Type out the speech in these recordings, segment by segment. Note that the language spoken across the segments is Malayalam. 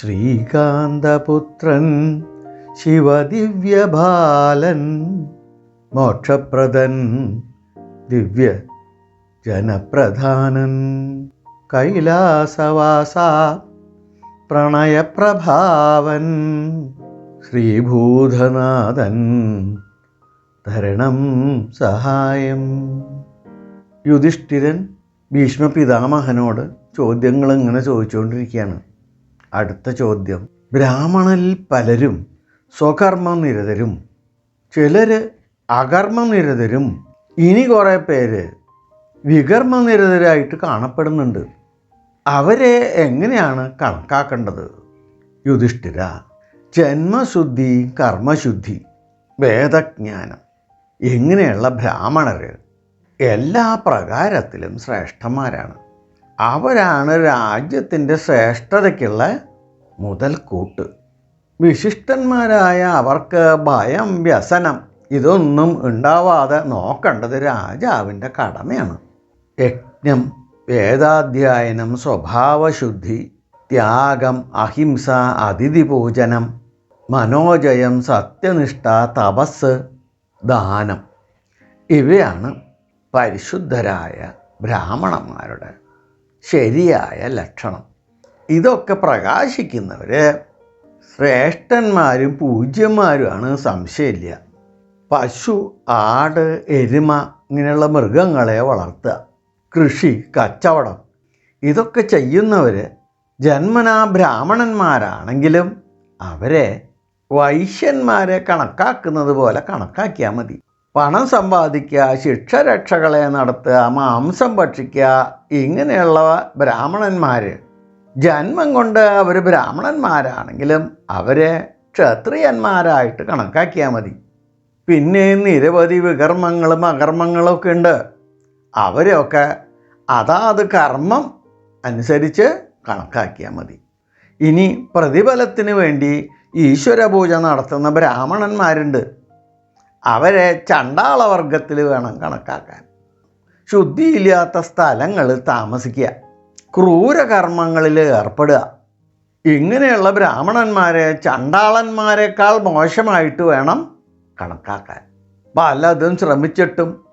ശ്രീകാന്തപുത്രൻ ശിവദിവ്യബാലൻ മോക്ഷപ്രദൻ ദിവ്യ ജനപ്രധാനൻ കൈലാസവാസ പ്രണയപ്രഭാവൻ ശ്രീഭൂതനാഥൻ ധരണം സഹായം. യുധിഷ്ഠിരൻ ഭീഷ്മ പിതാമഹനോട് ചോദ്യങ്ങൾ ഇങ്ങനെ ചോദിച്ചുകൊണ്ടിരിക്കുകയാണ്? അടുത്ത ചോദ്യം. ബ്രാഹ്മണരിൽ പലരും സ്വകർമ്മനിരതരും ചിലർ അകർമ്മനിരതരും ഇനി കുറേ പേര് വികർമ്മനിരതരായിട്ട് കാണപ്പെടുന്നുണ്ട്. അവരെ എങ്ങനെയാണ് കണക്കാക്കേണ്ടത്? യുധിഷ്ഠിര ജന്മശുദ്ധി കർമ്മശുദ്ധി വേദജ്ഞാനം ഇങ്ങനെയുള്ള ബ്രാഹ്മണർ എല്ലാ പ്രകാരത്തിലും ശ്രേഷ്ഠന്മാരാണ്. അവരാണ് രാജ്യത്തിന്റെ ശ്രേഷ്ഠതയ്ക്കുള്ള മുതൽക്കൂട്ട് വിശിഷ്ടന്മാരായ അവർക്ക് ഭയം വ്യസനം ഇതൊന്നും ഉണ്ടാവാതെ നോക്കേണ്ടത് രാജാവിന്റെ കടമയാണ്. യജ്ഞം വേദാധ്യയനം സ്വഭാവശുദ്ധി ത്യാഗം അഹിംസ അതിഥി പൂജനം മനോജയം സത്യനിഷ്ഠ തപസ് ദാനം. ഇവയാണ് പരിശുദ്ധരായ ബ്രാഹ്മണന്മാരുടെ ശരിയായ ലക്ഷണം. ഇതൊക്കെ പ്രകാശിക്കുന്നവർ ശ്രേഷ്ഠന്മാരും പൂജ്യന്മാരുമാണ് സംശയമില്ല. പശു ആട് എരുമ ഇങ്ങനെയുള്ള മൃഗങ്ങളെ വളർത്തുക. കൃഷി കച്ചവടം ഇതൊക്കെ ചെയ്യുന്നവർ ജന്മനാ ബ്രാഹ്മണന്മാരാണെങ്കിലും അവരെ വൈശ്യന്മാരെ കണക്കാക്കുന്നത് പോലെ കണക്കാക്കിയാൽ മതി. പണം സമ്പാദിക്കുക ശിക്ഷരക്ഷകളെ നടത്തുക മാംസം ഭക്ഷിക്കുക ഇങ്ങനെയുള്ള ബ്രാഹ്മണന്മാർ ജന്മം കൊണ്ട് അവർ ബ്രാഹ്മണന്മാരാണെങ്കിലും അവരെ ക്ഷത്രിയന്മാരായിട്ട് കണക്കാക്കിയാൽ മതി. പിന്നെ നിരവധി വികർമ്മങ്ങളും അകർമ്മങ്ങളും ഒക്കെ ഉണ്ട്. അവരെയൊക്കെ അതാത് കർമ്മം അനുസരിച്ച് കണക്കാക്കിയാൽ മതി. ഇനി പ്രതിഫലത്തിന് വേണ്ടി ഈശ്വരപൂജ നടത്തുന്ന ബ്രാഹ്മണന്മാരുണ്ട്. അവരെ ചണ്ടാളവർഗത്തിൽ വേണം കണക്കാക്കാൻ. ശുദ്ധിയില്ലാത്ത സ്ഥലങ്ങൾ താമസിക്കുക. ക്രൂരകർമ്മങ്ങളിൽ ഏർപ്പെടുക. ഇങ്ങനെയുള്ള ബ്രാഹ്മണന്മാരെ ചണ്ടാളന്മാരെക്കാൾ മോശമായിട്ട് വേണം കണക്കാക്കാൻ. പലതും ശ്രമിച്ചിട്ടും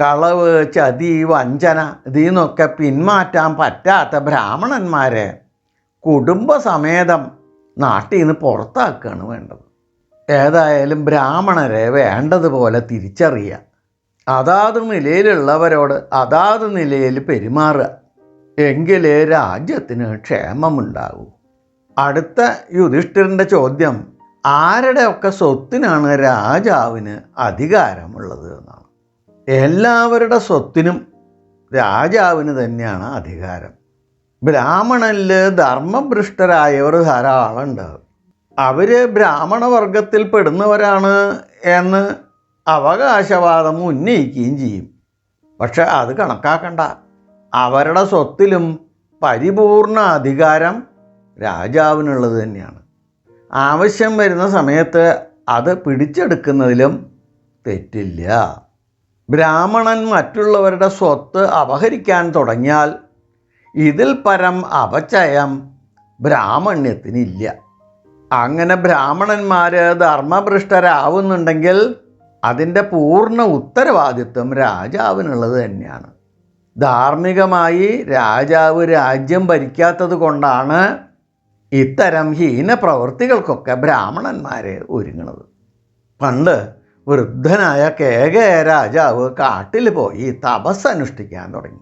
കളവ് ചതി വഞ്ചന ഇതിൽ നിന്നൊക്കെ പിന്മാറ്റാൻ പറ്റാത്ത ബ്രാഹ്മണന്മാരെ കുടുംബസമേതം നാട്ടിൽ നിന്ന് പുറത്താക്കുകയാണ് വേണ്ടത്. ഏതായാലും ബ്രാഹ്മണരെ വേണ്ടതുപോലെ തിരിച്ചറിയുക അതാത് നിലയിലുള്ളവരോട് അതാത് നിലയിൽ പെരുമാറുക. എങ്കിലേ രാജ്യത്തിന് ക്ഷേമമുണ്ടാകൂ. അടുത്ത യുധിഷ്ഠിരന്റെ ചോദ്യം ആരുടെ ഒക്കെ സ്വത്തിനാണ് രാജാവിന് അധികാരമുള്ളത് എന്നാണ്. എല്ലാവരുടെ സ്വത്തിനും രാജാവിന് തന്നെയാണ് അധികാരം. ബ്രാഹ്മണനിൽ ധർമ്മഭ്രഷ്ടരായവർ ധാരാളമുണ്ട്. അവർ ബ്രാഹ്മണ വർഗത്തിൽ പെടുന്നവരാണ് എന്ന് അവകാശവാദം ഉന്നയിക്കുകയും ചെയ്യും. പക്ഷെ അത് കണക്കാക്കണ്ട. അവരുടെ സ്വത്തിലും പരിപൂർണ അധികാരം രാജാവിനുള്ളത് തന്നെയാണ്. ആവശ്യം വരുന്ന സമയത്ത് അത് പിടിച്ചെടുക്കുന്നതിലും തെറ്റില്ല. ബ്രാഹ്മണൻ മറ്റുള്ളവരുടെ സ്വത്ത് അപഹരിക്കാൻ തുടങ്ങിയാൽ ഇതിൽ പരം അപചയം ബ്രാഹ്മണ്യത്തിനില്ല. അങ്ങനെ ബ്രാഹ്മണന്മാർ ധർമ്മഭ്രഷ്ടരാവുന്നുണ്ടെങ്കിൽ അതിന്റെ പൂർണ ഉത്തരവാദിത്വം രാജാവിനുള്ളത് തന്നെയാണ്. ധാർമ്മികമായി രാജാവ് രാജ്യം ഭരിക്കാത്തത് കൊണ്ടാണ് ഇത്തരം ഹീന പ്രവൃത്തികൾക്കൊക്കെ ബ്രാഹ്മണന്മാരെ ഒരുങ്ങുന്നത്. പണ്ട് വൃദ്ധനായ കേകയ രാജാവ് കാട്ടിൽ പോയി തപസ് അനുഷ്ഠിക്കാൻ തുടങ്ങി.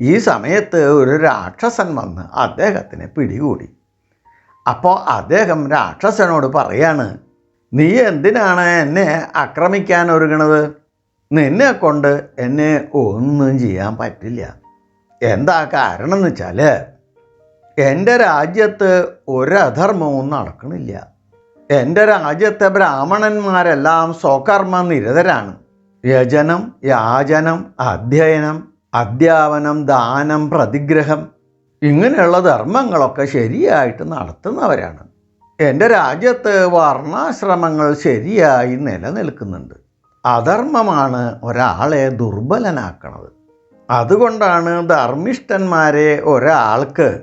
ഈ സമയത്ത് ഒരു രാക്ഷസൻ വന്ന് അദ്ദേഹത്തിനെ പിടികൂടി. അപ്പോൾ അദ്ദേഹം രാക്ഷസനോട് പറയാണ് നീ എന്തിനാണ് എന്നെ ആക്രമിക്കാൻ ഒരുങ്ങണത്? നിന്നെ കൊണ്ട് എന്നെ ഒന്നും ചെയ്യാൻ പറ്റില്ല. എന്താ കാരണം എന്ന് വെച്ചാൽ എന്റെ രാജ്യത്ത് ഒരധർമ്മവും നടക്കണില്ല. എന്റെ രാജ്യത്തെ ബ്രാഹ്മണന്മാരെല്ലാം സ്വകർമ്മ നിരതരാണ്. യജനം യാചനം അധ്യയനം അധ്യാപനം ദാനം പ്രതിഗ്രഹം ഇങ്ങനെയുള്ള ധർമ്മങ്ങളൊക്കെ ശരിയായിട്ട് നടത്തുന്നവരാണ്. എന്റെ രാജ്യത്ത് വർണാശ്രമങ്ങൾ ശരിയായി നിലനിൽക്കുന്നുണ്ട്. അധർമ്മമാണ് ഒരാളെ ദുർബലനാക്കണത്. അതുകൊണ്ടാണ് ധർമ്മിഷ്ഠന്മാരെ ഒരാൾക്ക്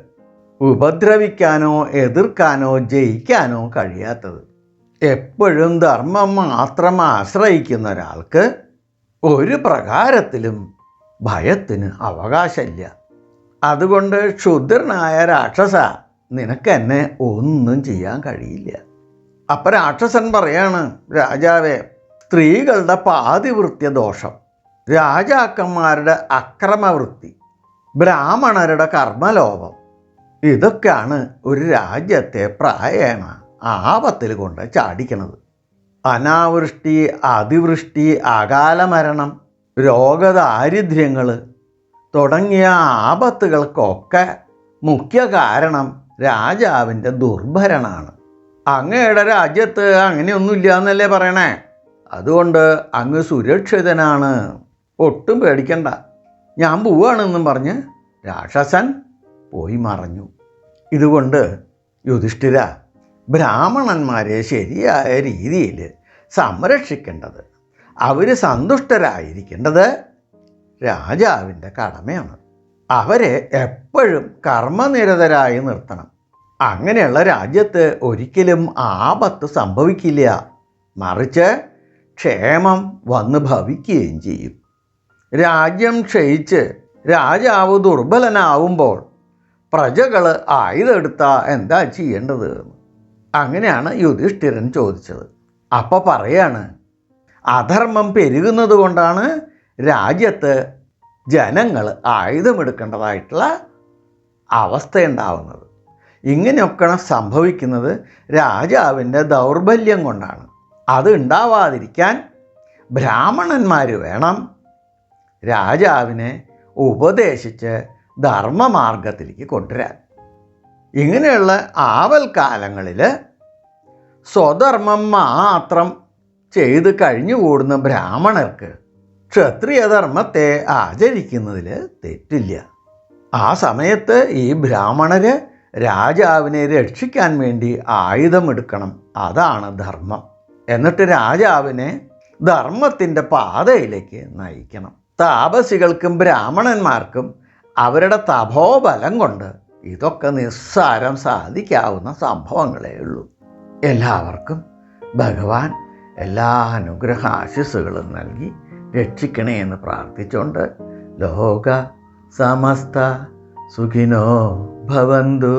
ഉപദ്രവിക്കാനോ എതിർക്കാനോ ജയിക്കാനോ കഴിയാത്തത്. എപ്പോഴും ധർമ്മം മാത്രം ആശ്രയിക്കുന്ന ഒരാൾക്ക് ഒരു പ്രകാരത്തിലും ഭയത്തിന് അവകാശമില്ല. അതുകൊണ്ട് ക്ഷുദ്രനായ രാക്ഷസ നിനക്ക് എന്നെ ഒന്നും ചെയ്യാൻ കഴിയില്ല. അപ്പം രാക്ഷസൻ പറയാണ് രാജാവേ സ്ത്രീകളുടെ പാതിവൃത്യ ദോഷം രാജാക്കന്മാരുടെ അക്രമവൃത്തി ബ്രാഹ്മണരുടെ കർമ്മലോപം ഇതൊക്കെയാണ് ഒരു രാജ്യത്തെ പ്രായേണ ആപത്തിൽ കൊണ്ട് ചാടിക്കണത്. അനാവൃഷ്ടി അതിവൃഷ്ടി അകാലമരണം രോഗദാരിദ്ര്യങ്ങൾ തുടങ്ങിയ ആപത്തുകൾക്കൊക്കെ മുഖ്യ കാരണം രാജാവിന്റെ ദുർഭരണമാണ് അങ്ങയുടെ രാജ്യത്ത് അങ്ങനെയൊന്നുമില്ല എന്നല്ലേ പറയണേ? അതുകൊണ്ട് അങ്ങ് സുരക്ഷിതനാണ്. ഒട്ടും പേടിക്കണ്ട. ഞാൻ പോവാണെന്നും പറഞ്ഞ് രാക്ഷസൻ പോയി മറഞ്ഞു. ഇതുകൊണ്ട് യുധിഷ്ഠിര ബ്രാഹ്മണന്മാരെ ശരിയായ രീതിയിൽ സംരക്ഷിക്കേണ്ടത് അവർ സന്തുഷ്ടരായിരിക്കേണ്ടത് രാജാവിന്റെ കടമയാണ്. അവരെ എപ്പോഴും കർമ്മനിരതരായി നിർത്തണം. അങ്ങനെയുള്ള രാജ്യത്ത് ഒരിക്കലും ആപത്ത് സംഭവിക്കില്ല. മറിച്ച് ക്ഷേമം വന്ന് ഭവിക്കുകയും ചെയ്യും. രാജ്യം ക്ഷയിച്ച് രാജാവ് ദുർബലനാവുമ്പോൾ പ്രജകൾ ആയുധെടുത്ത എന്താ ചെയ്യേണ്ടത്? അങ്ങനെയാണ് യുധിഷ്ഠിരൻ ചോദിച്ചത്. അപ്പോൾ പറയാണ് അധർമ്മം പെരുകുന്നത് കൊണ്ടാണ് രാജ്യത്ത് ജനങ്ങൾ ആയുധമെടുക്കേണ്ടതായിട്ടുള്ള അവസ്ഥയുണ്ടാവുന്നത്. ഇങ്ങനെയൊക്കെ സംഭവിക്കുന്നത്. രാജാവിന്റെ ദൗർബല്യം കൊണ്ടാണ്. അത് ഉണ്ടാവാതിരിക്കാൻ ബ്രാഹ്മണന്മാർ വേണം. രാജാവിനെ ഉപദേശിച്ച് ധർമ്മമാർഗത്തിലേക്ക് കൊണ്ടുവരാൻ. ഇങ്ങനെയുള്ള ആവൽക്കാലങ്ങളിൽ സ്വധർമ്മം മാത്രം ചെയ്ത് കഴിഞ്ഞുകൂടുന്ന ബ്രാഹ്മണർക്ക് ക്ഷത്രിയധർമ്മത്തെ ആചരിക്കുന്നതിൽ തെറ്റില്ല. ആ സമയത്ത് ഈ ബ്രാഹ്മണര് രാജാവിനെ രക്ഷിക്കാൻ വേണ്ടി ആയുധമെടുക്കണം. അതാണ് ധർമ്മം. എന്നിട്ട് രാജാവിനെ ധർമ്മത്തിന്റെ പാതയിലേക്ക് നയിക്കണം. താപസികൾക്കും ബ്രാഹ്മണന്മാർക്കും അവരുടെ തപോബലം കൊണ്ട് ഇതൊക്കെ നിസ്സാരം സാധിക്കാവുന്ന സംഭവങ്ങളേ ഉള്ളൂ. എല്ലാവർക്കും ഭഗവാൻ എല്ലാ അനുഗ്രഹ ആശിസ്സുകളും നൽകി രക്ഷിക്കണേ എന്ന് പ്രാർത്ഥിച്ചുകൊണ്ട് ലോക സമസ്ത സുഖിനോ ഭവന്തു.